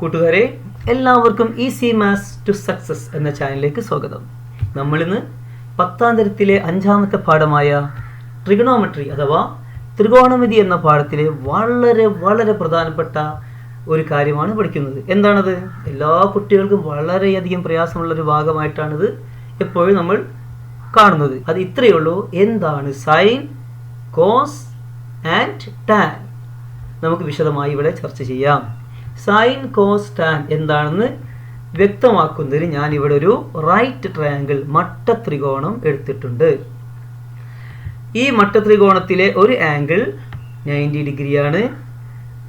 കൂട്ടുകാരെ എല്ലാവർക്കും easy maths to success എന്ന ചാനലിലേക്ക് സ്വാഗതം. നമ്മളിന്ന് പത്താം തരത്തിലെ അഞ്ചാമത്തെ പാഠമായ ട്രിഗണോമെട്രി അഥവാ ത്രികോണമിതി എന്ന പാഠത്തിലെ വളരെ വളരെ പ്രധാനപ്പെട്ട ഒരു കാര്യമാണ് പഠിക്കുന്നത്. എന്താണത്? എല്ലാ കുട്ടികൾക്കും വളരെയധികം പ്രയാസമുള്ള ഒരു ഭാഗമായിട്ടാണിത് എപ്പോഴും നമ്മൾ കാണുന്നത്. അത് ഇത്രയേ ഉള്ളൂ. എന്താണ് സൈൻ കോസ് ആൻഡ് ടാൻ നമുക്ക് വിശദമായി ഇവിടെ ചർച്ച ചെയ്യാം. സൈൻ കോസ് ടാൻ എന്താണെന്ന് വ്യക്തമാക്കുന്നതിന് ഞാൻ ഇവിടെ ഒരു റൈറ്റ് ട്രയാങ്കിൾ മട്ട ത്രികോണം എടുത്തിട്ടുണ്ട്. ഈ മട്ട ത്രികോണത്തിലെ ഒരു ആംഗിൾ നയന്റി ഡിഗ്രിയാണ്.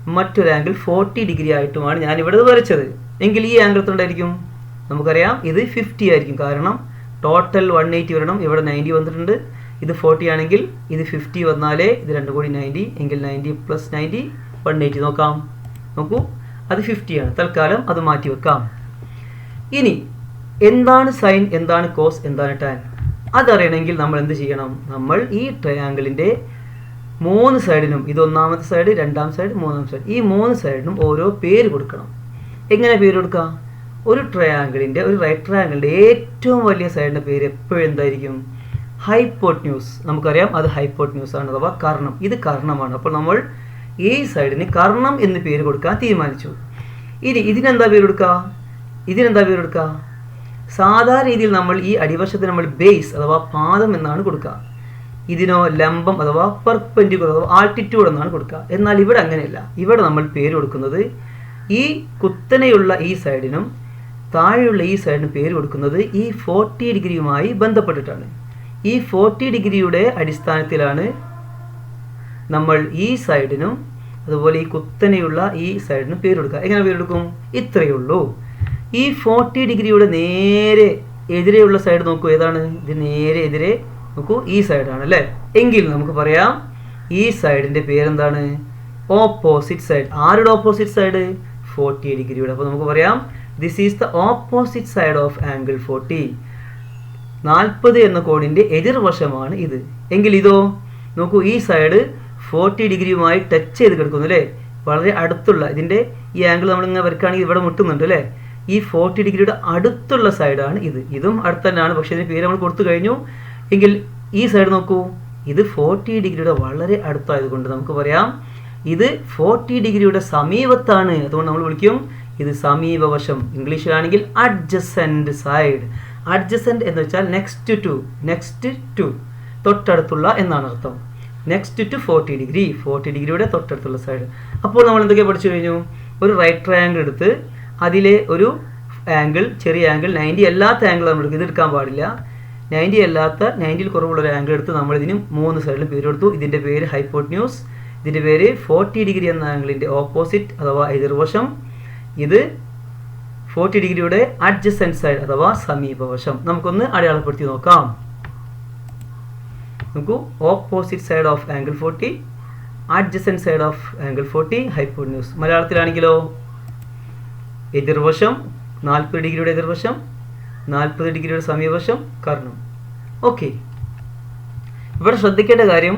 മറ്റൊരു ആംഗിൾ ഫോർട്ടി ഡിഗ്രി ആയിട്ടുമാണ് ഞാൻ ഇവിടെ വരച്ചത്. എങ്കിൽ ഈ ആംഗിൾ എത്രണ്ടായിരിക്കും നമുക്കറിയാം ഇത് ഫിഫ്റ്റി ആയിരിക്കും. കാരണം ടോട്ടൽ വൺ എയ്റ്റി വരണം. ഇവിടെ നയന്റി വന്നിട്ടുണ്ട്. ഇത് ഫോർട്ടി ആണെങ്കിൽ ഇത് ഫിഫ്റ്റി വന്നാലേ ഇത് രണ്ടും കൂടി നയന്റി. എങ്കിൽ ninety plus ninety one eighty. നോക്കാം. നോക്കൂ. അത് ഫിഫ്റ്റിയാണ് തൽക്കാലം അത് മാറ്റി വെക്കാം. ഇനി എന്താണ് സൈൻ എന്താണ് കോസ് എന്താണ് ടാൻ? അതറിയണമെങ്കിൽ നമ്മൾ എന്ത് ചെയ്യണം? നമ്മൾ ഈ ട്രയാങ്കിളിന്റെ മൂന്ന് സൈഡിനും ഇത് ഒന്നാമത്തെ സൈഡ് രണ്ടാം സൈഡ് മൂന്നാം സൈഡ് ഈ മൂന്ന് സൈഡിനും ഓരോ പേര് കൊടുക്കണം. എങ്ങനെ പേര് കൊടുക്കുക ഒരു ട്രയാങ്കിളിന്റെ ഒരു റൈറ്റ് ട്രയാങ്കിളിന്റെ ഏറ്റവും വലിയ സൈഡിന്റെ പേര് എപ്പോഴും എന്തായിരിക്കും? ഹൈപ്പോട്ന്യൂസ് നമുക്കറിയാം അത് ഹൈപ്പോട്ന്യൂസ് ആണ് അഥവാ കർണം. ഇത് കർണമാണ്. അപ്പോൾ നമ്മൾ ഈ സൈഡിന് കർണം എന്ന് പേര് കൊടുക്കാൻ തീരുമാനിച്ചു. ഇനി ഇതിനെന്താ പേര് കൊടുക്കുക ഇതിനെന്താ പേര് കൊടുക്കുക സാധാരണ രീതിയിൽ നമ്മൾ ഈ അടിവശത്തിന് നമ്മൾ ബേസ് അഥവാ പാദം എന്നാണ് കൊടുക്കുക ഇതിനോ ലംബം അഥവാ പെർപെൻഡിക്കുലർ അഥവാ ആൾട്ടിറ്റ്യൂഡ് എന്നാണ് കൊടുക്കുക എന്നാൽ ഇവിടെ അങ്ങനെയല്ല. ഇവിടെ നമ്മൾ പേര് കൊടുക്കുന്നത് ഈ കുത്തനെയുള്ള ഈ സൈഡിനും താഴെയുള്ള ഈ സൈഡിനും പേര് കൊടുക്കുന്നത് ഈ ഫോർട്ടി ഡിഗ്രിയുമായി ബന്ധപ്പെട്ടിട്ടാണ്. ഈ ഫോർട്ടി ഡിഗ്രിയുടെ അടിസ്ഥാനത്തിലാണ് നമ്മൾ ഈ സൈഡിനും അതുപോലെ ഈ കുത്തനെയുള്ള ഈ സൈഡിനും പേര് കൊടുക്കുക. എങ്ങനെ പേര് കൊടുക്കും? ഇത്രയേ ഉള്ളൂ. ഈ ഫോർട്ടി ഡിഗ്രിയുടെ നേരെ എതിരെയുള്ള സൈഡ് നോക്കൂ. ഏതാണ്? ഇത് നേരെ എതിരെ നോക്കൂ. ഈ സൈഡാണ് അല്ലേ? എങ്കിൽ നമുക്ക് പറയാം ഈ സൈഡിന്റെ പേരെന്താണ്? ഓപ്പോസിറ്റ് സൈഡ് ആരുടെ ഓപ്പോസിറ്റ് സൈഡ് ഫോർട്ടി ഡിഗ്രിയുടെ. അപ്പോൾ നമുക്ക് പറയാം this is the opposite side of angle forty നാൽപ്പത് എന്ന കോണിന്റെ എതിർവശമാണ് ഇത്. എങ്കിൽ ഇതോ? നോക്കൂ ഈ സൈഡ് ഫോർട്ടി ഡിഗ്രിയുമായി ടച്ച് ചെയ്ത് കിടക്കുന്നു അല്ലേ വളരെ അടുത്തുള്ള ഇതിന്റെ ഈ ആംഗിൾ നമ്മളിങ്ങനെ വരക്കുകയാണെങ്കിൽ ഇവിടെ മുട്ടുന്നുണ്ട് അല്ലേ ഈ ഫോർട്ടി ഡിഗ്രിയുടെ അടുത്തുള്ള സൈഡാണ് ഇത്. ഇതും അടുത്ത് തന്നെയാണ് പക്ഷേ ഇതിന് പേര് നമ്മൾ കൊടുത്തു കഴിഞ്ഞു. എങ്കിൽ ഈ സൈഡ് നോക്കൂ. ഇത് ഫോർട്ടി ഡിഗ്രിയുടെ വളരെ അടുത്തായതുകൊണ്ട് നമുക്ക് പറയാം ഇത് ഫോർട്ടി ഡിഗ്രിയുടെ സമീപത്താണ്. അതുകൊണ്ട് നമ്മൾ വിളിക്കും ഇത് സമീപവശം. ഇംഗ്ലീഷിലാണെങ്കിൽ അഡ്ജസന്റ് സൈഡ് അഡ്ജസന്റ് എന്ന് വെച്ചാൽ നെക്സ്റ്റ് ടു നെക്സ്റ്റ് ടു തൊട്ടടുത്തുള്ള എന്നാണ് അർത്ഥം. Next to forty degree forty ഡിഗ്രിയുടെ തൊട്ടടുത്തുള്ള സൈഡ് അപ്പോൾ നമ്മൾ എന്തൊക്കെ പഠിച്ചു കഴിഞ്ഞു? ഒരു റൈറ്റ് ട്രയാങ്കിൾ എടുത്ത് അതിലെ ഒരു ആംഗിൾ ചെറിയ ആംഗിൾ നയന്റി അല്ലാത്ത ആംഗിൾ നമ്മൾ എടുക്കും. ഇത് എടുക്കാൻ പാടില്ല. നയന്റി അല്ലാത്ത നയന്റിയിൽ കുറവുള്ള ഒരു ആംഗിൾ എടുത്ത് നമ്മൾ ഇതിന് മൂന്ന് സൈഡിലും പേര് കൊടുത്തു. ഇതിന്റെ പേര് ഹൈപ്പോട്ന്യൂസ് ഇതിന്റെ പേര് ഫോർട്ടി ഡിഗ്രി എന്ന ആംഗിളിന്റെ ഓപ്പോസിറ്റ് അഥവാ എതിർവശം ഇത് ഫോർട്ടി ഡിഗ്രിയുടെ അഡ്ജസ്റ്റൻസ് സൈഡ് അഥവാ സമീപവശം നമുക്കൊന്ന് അടയാളപ്പെടുത്തി നോക്കാം. നോക്കൂ. Opposite side of angle forty adjacent side of angle forty hypotenuse മലയാളത്തിലാണെങ്കിലോ? എതിർവശം നാൽപ്പത് ഡിഗ്രിയുടെ എതിർവശം നാൽപ്പത് ഡിഗ്രിയുടെ സമീപവശം കർണം. ഓക്കെ ഇവിടെ ശ്രദ്ധിക്കേണ്ട കാര്യം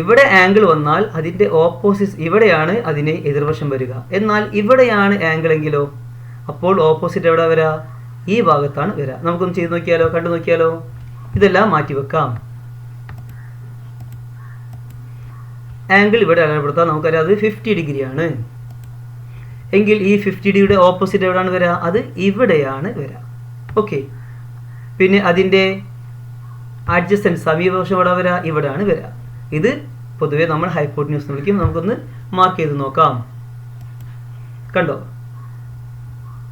ഇവിടെ ആംഗിൾ വന്നാൽ അതിന്റെ ഓപ്പോസിറ്റ് ഇവിടെയാണ് അതിന് എതിർവശം വരിക. എന്നാൽ ഇവിടെയാണ് ആംഗിൾ എങ്കിലോ? അപ്പോൾ ഓപ്പോസിറ്റ് എവിടെ വരാ? ഈ ഭാഗത്താണ് വരിക നമുക്കൊന്ന് ചെയ്ത് നോക്കിയാലോ? കണ്ടു നോക്കിയാലോ? ഇതെല്ലാം മാറ്റി വെക്കാം ആംഗിൾ ഇവിടെ അടയാളപ്പെടുത്താം. നമുക്കറിയാം അത് ഫിഫ്റ്റി ഡിഗ്രിയാണ് എങ്കിൽ ഈ ഫിഫ്റ്റി ഡിഗ്രിയുടെ ഓപ്പോസിറ്റ് എവിടെയാണ് വരിക അത് ഇവിടെയാണ് വരിക ഓക്കെ പിന്നെ അതിന്റെ അഡ്ജസ്റ്റൻസ് സമീപവശം എവിടെ വരിക ഇവിടെയാണ് വരിക ഇത് പൊതുവെ നമ്മൾ ഹൈപ്പോട്ന്യൂസ് എന്ന് വിളിക്കും. നമുക്കൊന്ന് മാർക്ക് ചെയ്ത് നോക്കാം. കണ്ടോ?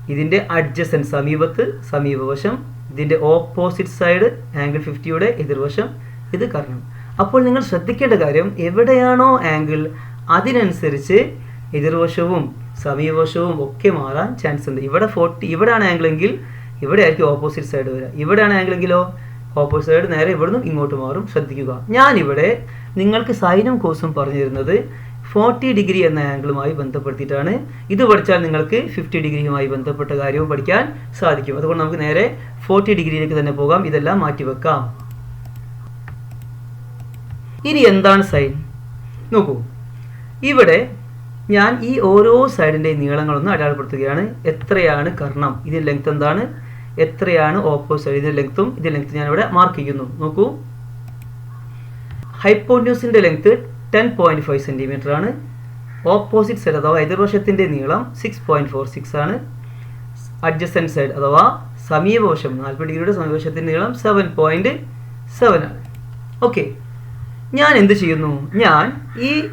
ഇതിന്റെ അഡ്ജസ്റ്റൻസ് സമീപത്ത് സമീപവശം ഇതിന്റെ ഓപ്പോസിറ്റ് സൈഡ് ആംഗിൾ ഫിഫ്റ്റിയുടെ എതിർവശം ഇത് കർണം അപ്പോൾ നിങ്ങൾ ശ്രദ്ധിക്കേണ്ട കാര്യം എവിടെയാണോ ആംഗിൾ അതിനനുസരിച്ച് എതിർവശവും സമീപവശവും ഒക്കെ മാറാൻ ചാൻസ് ഉണ്ട്. ഇവിടെ ഫോർട്ടി ഇവിടെയാണ് ആംഗിൾ എങ്കിൽ ഇവിടെ ആയിരിക്കും ഓപ്പോസിറ്റ് സൈഡ് വരിക. ഇവിടെയാണ് ആംഗിൾ എങ്കിലോ ഓപ്പോസിറ്റ് സൈഡ് നേരെ ഇവിടുന്ന് ഇങ്ങോട്ട് മാറും. ശ്രദ്ധിക്കുക. ഞാനിവിടെ നിങ്ങൾക്ക് സൈനും കോസും പറഞ്ഞു തരുന്നത് ഫോർട്ടി ഡിഗ്രി എന്ന ആംഗിളുമായി ബന്ധപ്പെടുത്തിയിട്ടാണ്. ഇത് പഠിച്ചാൽ നിങ്ങൾക്ക് ഫിഫ്റ്റി ഡിഗ്രിയുമായി ബന്ധപ്പെട്ട കാര്യവും പഠിക്കാൻ സാധിക്കും. അതുകൊണ്ട് നമുക്ക് നേരെ ഫോർട്ടി ഡിഗ്രിയിലേക്ക് തന്നെ പോകാം. ഇതെല്ലാം മാറ്റിവെക്കാം. ഇനി എന്താണ് സൈൻ നോക്കൂ. ഇവിടെ ഞാൻ ഈ ഓരോ സൈഡിന്റെ നീളങ്ങളൊന്ന് അടയാളപ്പെടുത്തുകയാണ്. എത്രയാണ് കർണം? ഇതിന്റെ ലെങ്ത് എന്താണ്? എത്രയാണ് ഓപ്പോസിറ്റ് സൈഡ് ഇതിന്റെ ലെങ്ത്തും ഇതിന്റെ ലെങ്ത്ത് ഞാൻ ഇവിടെ മാർക്ക് ചെയ്യുന്നു. നോക്കൂ. ഹൈപ്പോന്യൂസിന്റെ length ten point five centimetre ആണ്. ഓപ്പോസിറ്റ് സൈഡ് അഥവാ എതിർവശത്തിന്റെ നീളം സിക്സ് പോയിന്റ് ഫോർ സിക്സ് ആണ്. അഡ്ജസ്റ്റൻ സൈഡ് അഥവാ സമീപവശം നാൽപ്പത് ഡിഗ്രിയുടെ സമീപവശത്തിന്റെ നീളം സെവൻ പോയിന്റ് സെവൻ ആണ്. ഓക്കെ ഞാൻ എന്ത് ചെയ്യുന്നു? ഞാൻ ഈ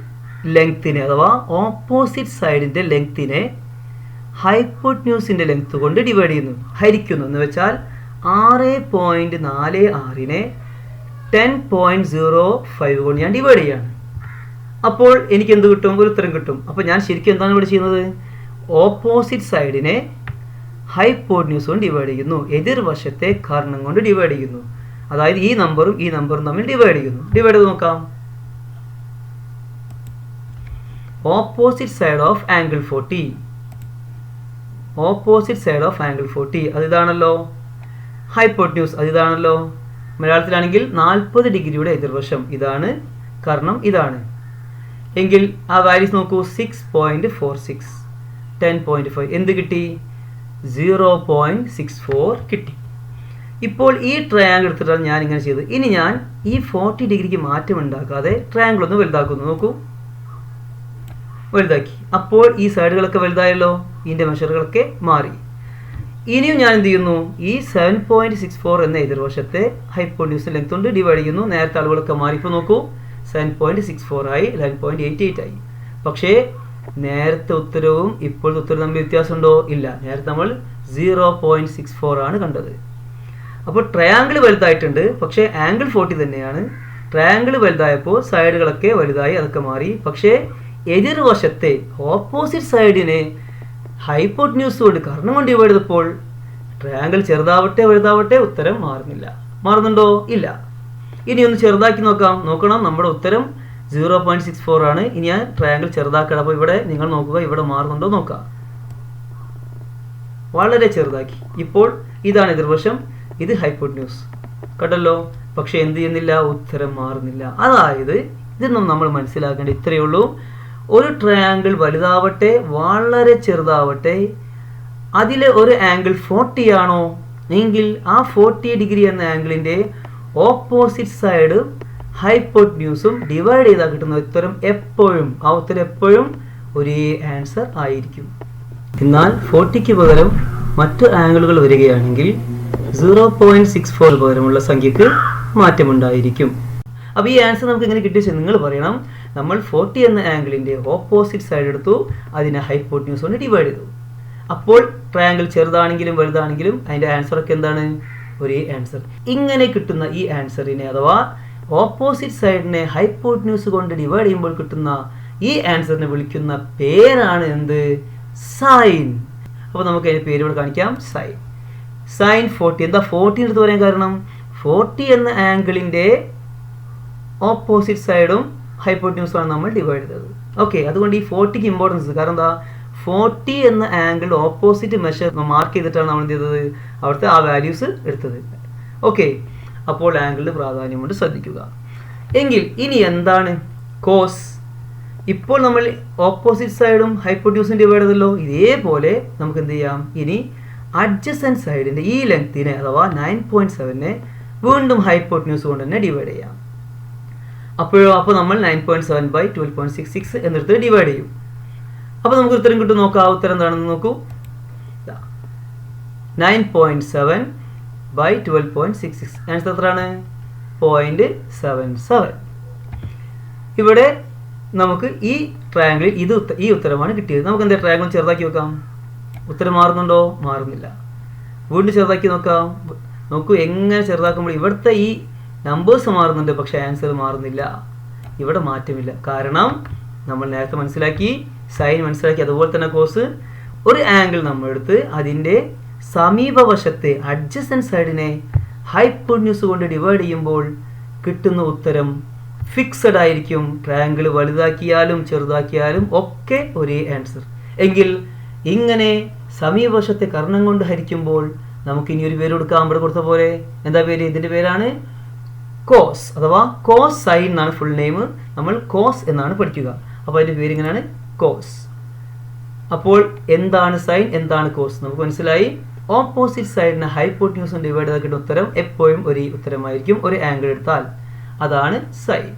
ലെങ്ത്തിനെ അഥവാ ഓപ്പോസിറ്റ് സൈഡിന്റെ ലെങ്ത്തിനെ ഹൈപ്പോട്ന്യൂസിന്റെ ലെങ്ത് കൊണ്ട് ഡിവൈഡ് ചെയ്യുന്നു. ഹരിക്കുന്നു. എന്ന് വെച്ചാൽ ആറ് പോയിന്റ് നാല് ആറിനെ ടെൻ പോയിന്റ് സീറോ ഫൈവ് കൊണ്ട് ഞാൻ ഡിവൈഡ് ചെയ്യാണ്. അപ്പോൾ എനിക്ക് എന്ത് കിട്ടും? ഒരു ഉത്തരം കിട്ടും. അപ്പോൾ ഞാൻ ശരിക്കും എന്താണ് ഇവിടെ ചെയ്യുന്നത്? ഓപ്പോസിറ്റ് സൈഡിനെ ഹൈപ്പോട്ന്യൂസ് കൊണ്ട് ഡിവൈഡ് ചെയ്യുന്നു. എതിർവശത്തെ കാരണം കൊണ്ട് ഡിവൈഡ് ചെയ്യുന്നു. അതായത് ഈ നമ്പറും ഈ നമ്പറും തമ്മിൽ ഡിവൈഡ് ചെയ്യുന്നു. ഡിവൈഡ് ചെയ്ത് നോക്കാം. Opposite side of angle forty opposite side of angle forty അത് ഇതാണല്ലോ. ഹൈപ്പോട്ന്യൂസ് അത് ഇതാണല്ലോ. മലയാളത്തിലാണെങ്കിൽ നാൽപ്പത് ഡിഗ്രിയുടെ എതിർവശം. ഇതാണ് കാരണം ഇതാണ്. എങ്കിൽ ആ വാല്യൂസ് നോക്കൂ. Six point four six ten point five എന്ത് കിട്ടി? സീറോ പോയിന്റ് സിക്സ് ഫോർ കിട്ടി. ഇപ്പോൾ ഈ ട്രയാങ്കിൾ എടുത്തിട്ടാണ് ഞാൻ ഇങ്ങനെ ചെയ്തത്. ഇനി ഞാൻ ഈ ഫോർട്ടി ഡിഗ്രിക്ക് മാറ്റം ഉണ്ടാക്കാതെ ട്രയാങ്കിൾ ഒന്ന് വലുതാക്കുന്നു. നോക്കൂ. വലുതാക്കി. അപ്പോൾ ഈ സൈഡുകളൊക്കെ വലുതായല്ലോ. ഇതിന്റെ മെഷറുകളൊക്കെ മാറി. ഇനിയും ഞാൻ എന്ത് ചെയ്യുന്നു? ഈ സെവൻ പോയിന്റ് സിക്സ് ഫോർ എന്ന എതിർവശത്തെ ഹൈപ്പോഡ്യൂസ് ലെങ്ത് കൊണ്ട് ഡിവൈഡ് ചെയ്യുന്നു. നേരത്തെ അളവുകളൊക്കെ മാറി. ഇപ്പോൾ നോക്കൂ. സെവൻ പോയിന്റ് സിക്സ് ഫോർ ആയി. ലെവൻ പോയിന്റ് എയ്റ്റ് എയ്റ്റ് ആയി. പക്ഷേ നേരത്തെ ഉത്തരവും ഇപ്പോഴത്തെ ഉത്തരവും തമ്മിൽ വ്യത്യാസമുണ്ടോ? ഇല്ല. നേരത്തെ നമ്മൾ സീറോ പോയിന്റ് സിക്സ് ഫോർ ആണ് കണ്ടത്. അപ്പോൾ ട്രയാങ്കിൾ വലുതായിട്ടുണ്ട്. പക്ഷേ ആംഗിൾ ഫോർട്ടി തന്നെയാണ്. ട്രയാങ്കിൾ വലുതായപ്പോൾ സൈഡുകളൊക്കെ വലുതായി അതൊക്കെ മാറി. പക്ഷേ എതിർവശത്തെ ഓപ്പോസിറ്റ് സൈഡിനെ ഹൈപ്പോട്ന്യൂസ് കൊണ്ട് കർണം കൊണ്ട് ഡിവൈഡ് ചെയ്തപ്പോൾ ട്രയാങ്കിൾ ചെറുതാവട്ടെ വലുതാവട്ടെ ഉത്തരം മാറുന്നില്ല. മാറുന്നുണ്ടോ? ഇല്ല. ഇനി ഒന്ന് ചെറുതാക്കി നോക്കാം. നോക്കണം. നമ്മുടെ ഉത്തരം സീറോ പോയിന്റ് സിക്സ് ഫോർ ആണ്. ഇനി ഞാൻ ട്രയാങ്കിൾ ചെറുതാക്കണം അപ്പോൾ ഇവിടെ നിങ്ങൾ നോക്കുക ഇവിടെ മാറുന്നുണ്ടോ നോക്കാം. വളരെ ചെറുതാക്കി. ഇപ്പോൾ ഇതാണ് എതിർവശം. ഇത് ഹൈപ്പോട്ന്യൂസ് കണ്ടല്ലോ പക്ഷെ എന്ത് ചെയ്യുന്നില്ല? ഉത്തരം മാറുന്നില്ല. അതായത് ഇതൊന്നും നമ്മൾ മനസ്സിലാക്കേണ്ട ഇത്രയേ ഉള്ളൂ. ഒരു ട്രയാങ്കിൾ വലുതാവട്ടെ വളരെ ചെറുതാവട്ടെ അതിലെ ഒരു ആംഗിൾ ഫോർട്ടി ആണോ? എങ്കിൽ ആ ഫോർട്ടി ഡിഗ്രി എന്ന ആംഗിളിന്റെ ഓപ്പോസിറ്റ് സൈഡ് ഹൈപ്പോട്ന്യൂസും ഡിവൈഡ് ചെയ്താൽ കിട്ടുന്ന ഉത്തരം എപ്പോഴും ആ ഉത്തരം എപ്പോഴും ഒരേ ആൻസർ ആയിരിക്കും. എന്നാൽ ഫോർട്ടിക്ക് പകരം മറ്റ് ആംഗിളുകൾ വരികയാണെങ്കിൽ സീറോ പോയിന്റ് സിക്സ് ഫോർ പകരമുള്ള സംഖ്യക്ക് മാറ്റമുണ്ടായിരിക്കും. അപ്പോൾ ഈ ആൻസർ നമുക്ക് എങ്ങനെ കിട്ടിയെന്ന് നിങ്ങൾ പറയണം നമ്മൾ ഫോർട്ടി എന്ന ആംഗിളിന്റെ ഓപ്പോസിറ്റ് സൈഡ് എടുത്തു അതിനെ ഹൈപ്പോട്ന്യൂസ് കൊണ്ട് ഡിവൈഡ് ചെയ്തു. അപ്പോൾ ട്രയാങ്കിൾ ചെറുതാണെങ്കിലും വലുതാണെങ്കിലും അതിന്റെ ആൻസർ ഒക്കെ എന്താണ്? ഒരേ ആൻസർ ഇങ്ങനെ കിട്ടുന്ന ഈ ആൻസറിനെ അഥവാ ഓപ്പോസിറ്റ് സൈഡിനെ ഹൈപ്പോട്ന്യൂസ് കൊണ്ട് ഡിവൈഡ് ചെയ്യുമ്പോൾ കിട്ടുന്ന ഈ ആൻസറിനെ വിളിക്കുന്ന പേരാണ് എന്ത്? സൈൻ. അപ്പോൾ നമുക്ക് അതിന്റെ പേര് ഇവിടെ കാണിക്കാം. സൈൻ. Sine forty. എന്താ ഫോർട്ടി എടുത്ത് പറയാൻ കാരണം? ഫോർട്ടി എന്ന ആംഗിളിന്റെ ഓപ്പോസിറ്റ് സൈഡും ഹൈപ്പോട്യൂസുമാണ് നമ്മൾ ഡിവൈഡ് ചെയ്തത്. ഓക്കെ അതുകൊണ്ട് ഈ ഫോർട്ടിക്ക് ഇമ്പോർട്ടൻസ് കാരണം എന്താ? ഫോർട്ടി എന്ന ആംഗിൾ ഓപ്പോസിറ്റ് മെഷർ മാർക്ക് ചെയ്തിട്ടാണ് നമ്മൾ എന്ത് ചെയ്തത്? അവിടുത്തെ ആ വാല്യൂസ് എടുത്തത്. ഓക്കെ അപ്പോൾ ആംഗിളിന് പ്രാധാന്യമുണ്ട് ശ്രദ്ധിക്കുക. എങ്കിൽ ഇനി എന്താണ്? കോസ് ഇപ്പോൾ നമ്മൾ ഓപ്പോസിറ്റ് സൈഡും ഹൈപ്പോട്യൂസും ഡിവൈഡ് ചെയ്തല്ലോ ഇതേപോലെ നമുക്ക് എന്ത് ചെയ്യാം? ഇനി അഡ്ജസ്റ്റൻ സൈഡിന്റെ ഈ ലെങ്ത്തിനെ അഥവാ നയൻ പോയിന്റ് സെവനെ വീണ്ടും ഹൈപ്പോട്യൂസ് കൊണ്ട് തന്നെ ഡിവൈഡ് ചെയ്യാം. അപ്പോഴോ അപ്പോൾ നമ്മൾ nine point seven by twelve point six six എന്നിട്ട് ഡിവൈഡ് ചെയ്യും. അപ്പോൾ നമുക്ക് ഉത്തരം കിട്ടും. നോക്കാം ആ ഉത്തരം എന്താണെന്ന് നോക്കൂ. Nine point seven by twelve point six six answer എത്രയാണ്? പോയിന്റ് സെവൻ സെവൻ ഇവിടെ നമുക്ക് ഈ ട്രയാങ്കിളിൽ ഇത് ഈ ഉത്തരമാണ് കിട്ടിയത്. നമുക്ക് എന്താ ട്രയാങ്കിൾ ചെറുതാക്കി വെക്കാം ഉത്തരം മാറുന്നുണ്ടോ? മാറുന്നില്ല. വീണ്ടും ചെറുതാക്കി നോക്കാം. നോക്കൂ എങ്ങനെ ചെറുതാക്കുമ്പോൾ ഇവിടുത്തെ ഈ നമ്പേഴ്സ് മാറുന്നുണ്ട് പക്ഷെ ആൻസർ മാറുന്നില്ല. ഇവിടെ മാറ്റമില്ല. കാരണം നമ്മൾ നേരത്തെ മനസ്സിലാക്കി സൈൻ മനസ്സിലാക്കി അതുപോലെ തന്നെ കോസ് ഒരു ആംഗിൾ നമ്മൾ എടുത്ത് അതിന്റെ സമീപവശത്തെ അഡ്ജസൻ സൈഡിനെ ഹൈപ്പോന്യൂസ് കൊണ്ട് ഡിവൈഡ് ചെയ്യുമ്പോൾ കിട്ടുന്ന ഉത്തരം ഫിക്സഡ് ആയിരിക്കും. ട്രയാങ്കിൾ വലുതാക്കിയാലും ചെറുതാക്കിയാലും ഒക്കെ ഒരേ ആൻസർ എങ്കിൽ ഇങ്ങനെ സമീപവശത്തെ കർണം കൊണ്ട് ഹരിക്കുമ്പോൾ നമുക്ക് ഇനി ഒരു പേര് കൊടുക്കാം. അവിടെ കൊടുത്ത പോലെ എന്താ പേര്? ഇതിന്റെ പേരാണ് കോസ് അഥവാ കോസ് സൈൻ എന്നാണ് ഫുൾ നെയിം നമ്മൾ കോസ് എന്നാണ് പഠിക്കുക. അപ്പോൾ അതിന്റെ പേര് ഇങ്ങനെയാണ് കോസ് അപ്പോൾ എന്താണ് സൈൻ എന്താണ് കോസ് നമുക്ക് മനസ്സിലായി? ഓപ്പോസിറ്റ് സൈഡിന് ഹൈപ്പോട്യൂസും ഡിവൈഡ് ആക്കിയിട്ട് ഉത്തരം എപ്പോഴും ഒരു ഉത്തരമായിരിക്കും. ഒരു ആംഗിൾ എടുത്താൽ. അതാണ് സൈഡ്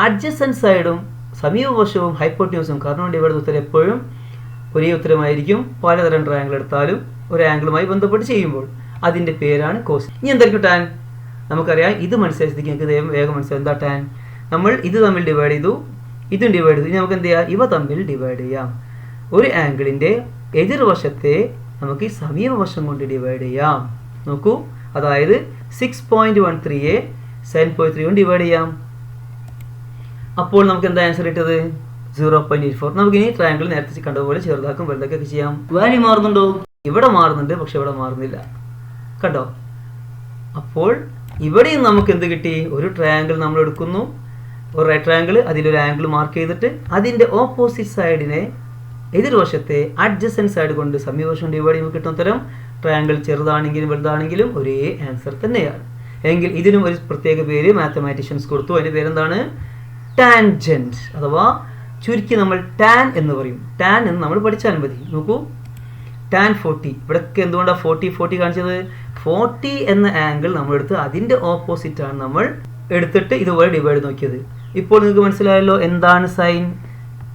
അഡ്ജസൻ സൈഡും സമീപവശവും ഹൈപ്പോട്യൂസും ഡിവൈഡ് ചെയ്ത ഉത്തരം എപ്പോഴും ഒരേ ഉത്തരമായിരിക്കും. പലതരം ട്രയാങ്കിൾ എടുത്താലും ഒരു ആംഗിളുമായി ബന്ധപ്പെട്ട് ചെയ്യുമ്പോൾ അതിന്റെ പേരാണ് കോസ് ഇനി എന്തായിരിക്കും ടാൻ നമുക്കറിയാം ഇത് മനസ്സിലാക്കി നിങ്ങൾക്ക് വേഗം മനസ്സിലായി എന്താ ടാൻ നമ്മൾ ഇത് തമ്മിൽ ഡിവൈഡ് ചെയ്തു ഇതും ഡിവൈഡ് ചെയ്തു. ഇനി നമുക്ക് എന്ത് ചെയ്യാം? ഇവ തമ്മിൽ ഡിവൈഡ് ചെയ്യാം. ഒരു ആംഗിളിന്റെ എതിർവശത്തെ നമുക്ക് ഈ സമീപവശം കൊണ്ട് ഡിവൈഡ് ചെയ്യാം. നോക്കൂ അതായത് സിക്സ് പോയിന്റ് വൺ ത്രീയെ സെവൻ പോയിന്റ് ത്രീ കൊണ്ട് ഡിവൈഡ് ചെയ്യാം. അപ്പോൾ നമുക്ക് എന്താ ആൻസർ കിട്ടത് സീറോ പോയിന്റ് എയ്റ്റ് ഫോർ നമുക്ക് ഇനി ട്രയാങ്കിൾ നേരത്തെ കണ്ടതുപോലെ ചെറുതാക്കും വലുതൊക്കെ ചെയ്യാം. വാല്യൂ മാറുന്നുണ്ടോ? ഇവിടെ മാറുന്നുണ്ട് പക്ഷെ ഇവിടെ മാറുന്നില്ല. കണ്ടോ? അപ്പോൾ ഇവിടെയും നമുക്ക് എന്ത് കിട്ടി? ഒരു ട്രയാങ്കിൾ നമ്മൾ എടുക്കുന്നു. ഒരു റൈറ്റ് ട്രയാങ്കിൾ അതിലൊരു ആംഗിൾ മാർക്ക് ചെയ്തിട്ട് അതിന്റെ ഓപ്പോസിറ്റ് സൈഡിനെ എതിർവശത്തെ അഡ്ജസ്റ്റൻ സൈഡ് കൊണ്ട് സമീപവശം ഡിവൈഡ് ചെയ്യുമ്പോൾ കിട്ടുന്ന തരം ട്രയാങ്കിൾ ചെറുതാണെങ്കിലും വലുതാണെങ്കിലും ഒരേ ആൻസർ തന്നെയാണ്. എങ്കിൽ ഇതിനും ഒരു പ്രത്യേക പേര് മാത്തമാറ്റീഷ്യൻസ് കൊടുത്തു. അതിന്റെ പേരെന്താണ്? ടാൻജന്റ് അഥവാ ചുരുക്കി നമ്മൾ ടാൻ എന്ന് പറയും. ടാൻ എന്ന് നമ്മൾ പഠിച്ചാൽ മതി. നോക്കൂ. ടാൻ ഫോർട്ടി ഇവിടെയൊക്കെ എന്തുകൊണ്ടാണ് ഫോർട്ടി ഫോർട്ടി കാണിച്ചത്? ഫോർട്ടി എന്ന ആംഗിൾ നമ്മൾ എടുത്ത് അതിന്റെ ആണ് നമ്മൾ എടുത്തിട്ട് ഇതുപോലെ ഡിവൈഡ് നോക്കിയത്. ഇപ്പോൾ നിങ്ങൾക്ക് മനസ്സിലായല്ലോ എന്താണ് സൈൻ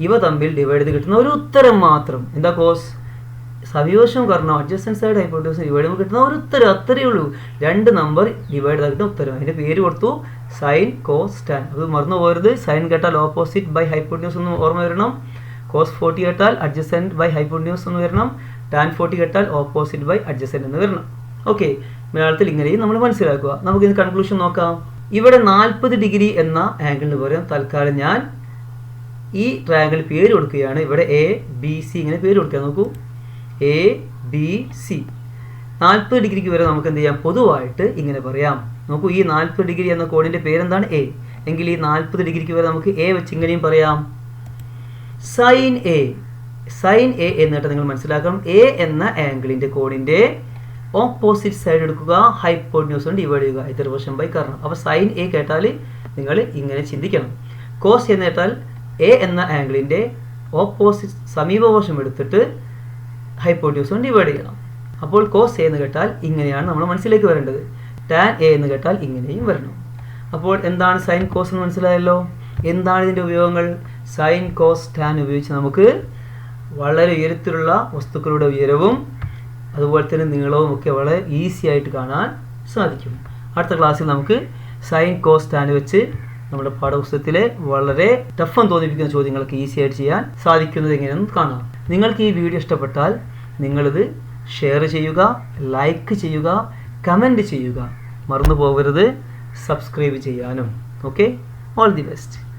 ഇവ തമ്മിൽ ഡിവൈഡ് ചെയ്ത് കിട്ടുന്ന ഒരു ഉത്തരം മാത്രം. എന്താ കോസ് സമീപവശം കാരണം അഡ്ജസ്റ്റൻ സൈഡ് ഹൈപ്പോട്ടിസ് ഡിവൈഡ് ചെയ്യുമ്പോൾ കിട്ടുന്ന ഒരു ഉത്തരം അത്രയേ ഉള്ളൂ. രണ്ട് നമ്പർ ഡിവൈഡ് ചെയ്താൽ കിട്ടുന്ന ഉത്തരം അതിന്റെ പേര് കൊടുത്തു. സൈൻ കോസ് ടാൻ അത് മറന്നു പോകരുത്. സൈൻ കേട്ടാൽ ഓപ്പോസിറ്റ് ബൈ ഹൈപ്പോട്യൂസ് എന്ന് ഓർമ്മ വരണം. കോസ് ഫോർട്ടി കേട്ടാൽ അഡ്ജസ്റ്റന്റ് ബൈ ഹൈപ്പോട്യൂസ് എന്ന് വരണം. ടാൻ ഫോർട്ടി കേട്ടാൽ ഓപ്പോസിറ്റ് ബൈ അഡ്ജസ്റ്റൻ എന്ന് വരണം. ഓക്കെ മലയാളത്തിൽ ഇങ്ങനെയും നമ്മൾ മനസ്സിലാക്കുക. നമുക്ക് ഇത് കൺക്ലൂഷൻ നോക്കാം. ഇവിടെ നാൽപ്പത് ഡിഗ്രി എന്ന ആംഗിളിന് പകരം തൽക്കാലം ഞാൻ ഈ ട്രയാങ്കിൾ പേര് കൊടുക്കുകയാണ്. ഇവിടെ എ ബി സി ഇങ്ങനെ പേര് കൊടുക്കുക നോക്കൂ. എ ബി സി നാൽപ്പത് ഡിഗ്രിക്ക് വരെ നമുക്ക് എന്ത് ചെയ്യാം? പൊതുവായിട്ട് ഇങ്ങനെ പറയാം. നോക്കൂ ഈ നാൽപ്പത് ഡിഗ്രി എന്ന കോണിന്റെ പേരെന്താണ്? എ എങ്കിൽ ഈ നാൽപ്പത് ഡിഗ്രിക്ക് വരെ നമുക്ക് എ വെച്ച് ഇങ്ങനെയും പറയാം. സൈൻ എ സൈൻ എ എന്നിട്ട് നിങ്ങൾ മനസ്സിലാക്കണം. എ എന്ന ആംഗിളിന്റെ കോണിന്റെ ഓപ്പോസിറ്റ് സൈഡ് എടുക്കുക. ഹൈപ്പോട്യൂസ് കൊണ്ട് ഡിവൈഡ് ചെയ്യുക. എതിർവശം ബൈ കാരണം അപ്പോൾ സൈൻ എ കേട്ടാൽ നിങ്ങൾ ഇങ്ങനെ ചിന്തിക്കണം. കോസ് എന്ന് കേട്ടാൽ എ എന്ന ആംഗിളിന്റെ ഓപ്പോസിറ്റ് സമീപവശം എടുത്തിട്ട് ഹൈപ്പോട്യൂസ് കൊണ്ട് ഡിവൈഡ് ചെയ്യണം. അപ്പോൾ കോസ് എ എന്ന് കേട്ടാൽ ഇങ്ങനെയാണ് നമ്മൾ മനസ്സിലേക്ക് വരേണ്ടത്. ടാൻ എ എന്ന് കേട്ടാൽ ഇങ്ങനെയും വരണം. അപ്പോൾ എന്താണ് സൈൻ കോസ് എന്ന് മനസ്സിലായല്ലോ? എന്താണ് ഇതിന്റെ ഉപയോഗങ്ങൾ? സൈൻ കോസ് ടാൻ ഉപയോഗിച്ച് നമുക്ക് വളരെ ഉയരത്തിലുള്ള വസ്തുക്കളുടെ ഉയരവും അതുപോലെ തന്നെ നീളവും ഒക്കെ വളരെ ഈസി ആയിട്ട് കാണാൻ സാധിക്കും. അടുത്ത ക്ലാസ്സിൽ നമുക്ക് സൈൻ കോസ് ടാൻ വെച്ച് നമ്മുടെ പാഠപുസ്തകത്തിലെ വളരെ ടഫം തോന്നിപ്പിക്കുന്ന ചോദ്യങ്ങൾക്ക് ഈസി ആയിട്ട് ചെയ്യാൻ സാധിക്കുന്നത് എങ്ങനെയെന്ന് കാണാം. നിങ്ങൾക്ക് ഈ വീഡിയോ ഇഷ്ടപ്പെട്ടാൽ നിങ്ങളിത് ഷെയർ ചെയ്യുക ലൈക്ക് ചെയ്യുക കമന്റ് ചെയ്യുക. മറന്നു പോകരുത് സബ്സ്ക്രൈബ് ചെയ്യാനും. Okay all the best